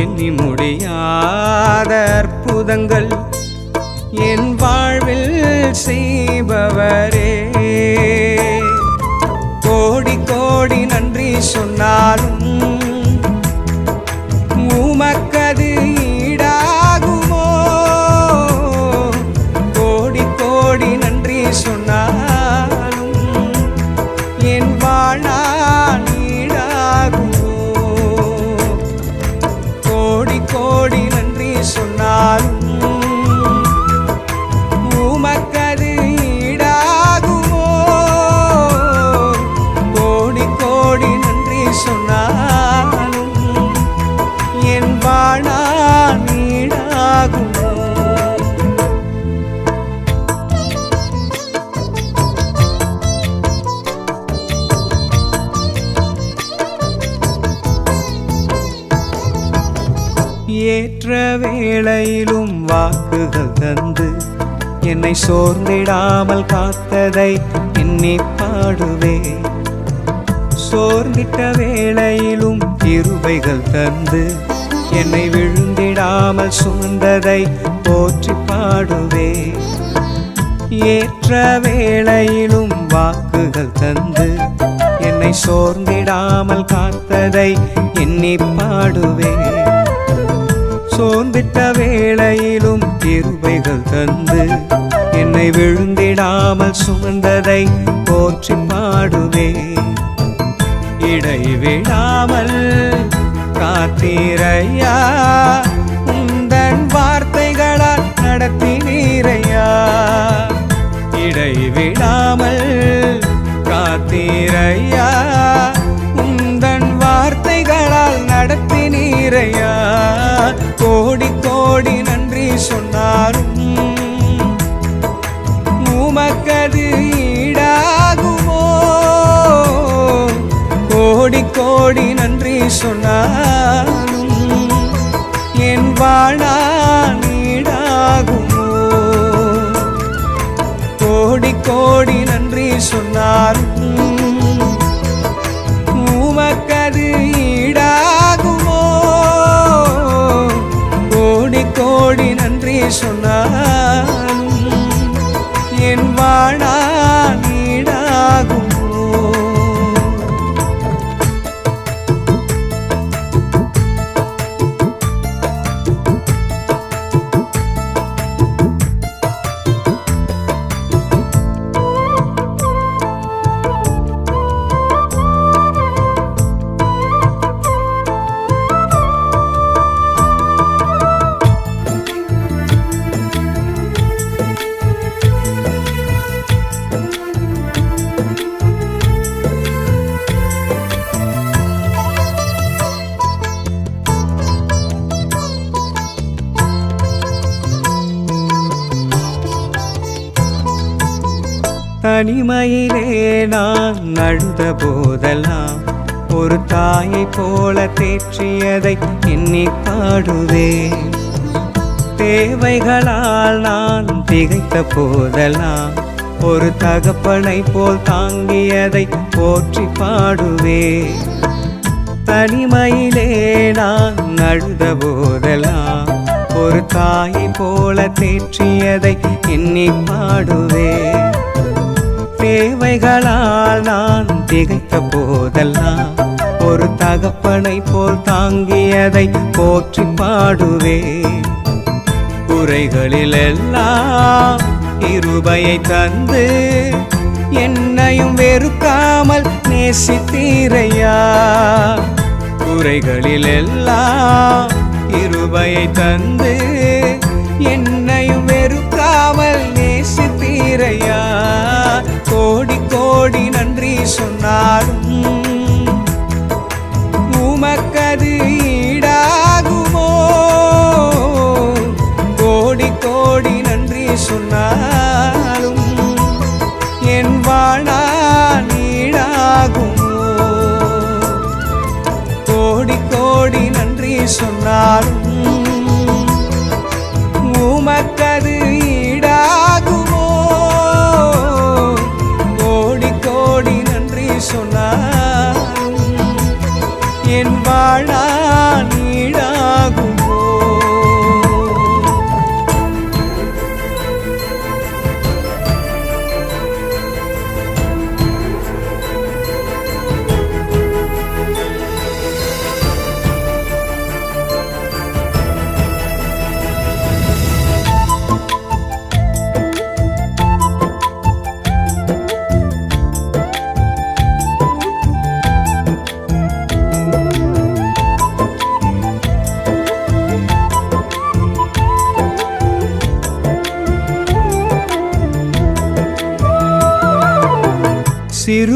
எண்ணி முடியாத அற்புதங்கள் என் வாழ்வில் செய்பவர். ஏற்ற வேளையிலும் வாக்குகள் தந்து என்னை சோர்ந்திடாமல் காத்ததை எண்ணி பாடுவே. சோர்ந்திட்ட வேளையிலும் இருவைகள் தந்து என்னை விழுந்திடாமல் சுமந்ததை போற்றி பாடுவே. ஏற்ற வேளையிலும் வாக்குகள் தந்து என்னை சோர்ந்திடாமல் காத்ததை எண்ணி பாடுவேன் சோர்ந்திட்ட வேளையிலும் கிருபைகள் தந்து என்னை விழுந்திடாமல் சுமந்ததை போற்றி பாடுவே. இடைவிடாமல் காத்தீரையா? உந்தன் வார்த்தைகளால் நடத்தினீரையா? இடைவிடாமல் காத்தீரையா கோடி கோடி நன்றி சொன்னாலும் என் வாழா நீடாகுமோ? கோடி கோடி நன்றி சொன்னாலும் தனிமையிலே நான் நடந்த போதெல்லாம் ஒரு தாயை போல தேற்றியதை எண்ணி பாடுவே தேவைகளால் நான் திகைத்த போதெல்லாம் ஒரு தகப்பனை போல் தாங்கியதை போற்றி பாடுவே தனிமையிலே நான் அழுத போதெல்லாம் ஒரு தாயை போல தேற்றியதை எண்ணி பாடுவே தேவைகளால் நான் திகைத்த போதெல்லாம் ஒரு தகப்பனை போல் தாங்கியதை போற்றி பாடுவே குறைகளில் எல்லாம் இருபையை தந்து என்னையும் வெறுக்காமல் நேசித்தீரையா? குறைகளில் எல்லாம் இருபையை தந்து கோடி நன்றி சொன்னாலும் உமக்கது ஈடாகுமோ? கோடி கோடி நன்றி சொன்னாலும் என் வாழா ஈடாகுமோ? கோடி கோடி நன்றி சொன்னாலும் உமக்கது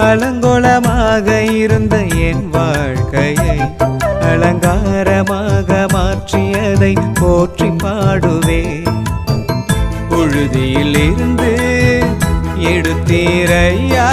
அலங்கோலமாக இருந்த என் வாழ்க்கையை அலங்காரமாக மாற்றியதை போற்றி பாடுவே பொழுதியில் இருந்து எடுத்தீரையா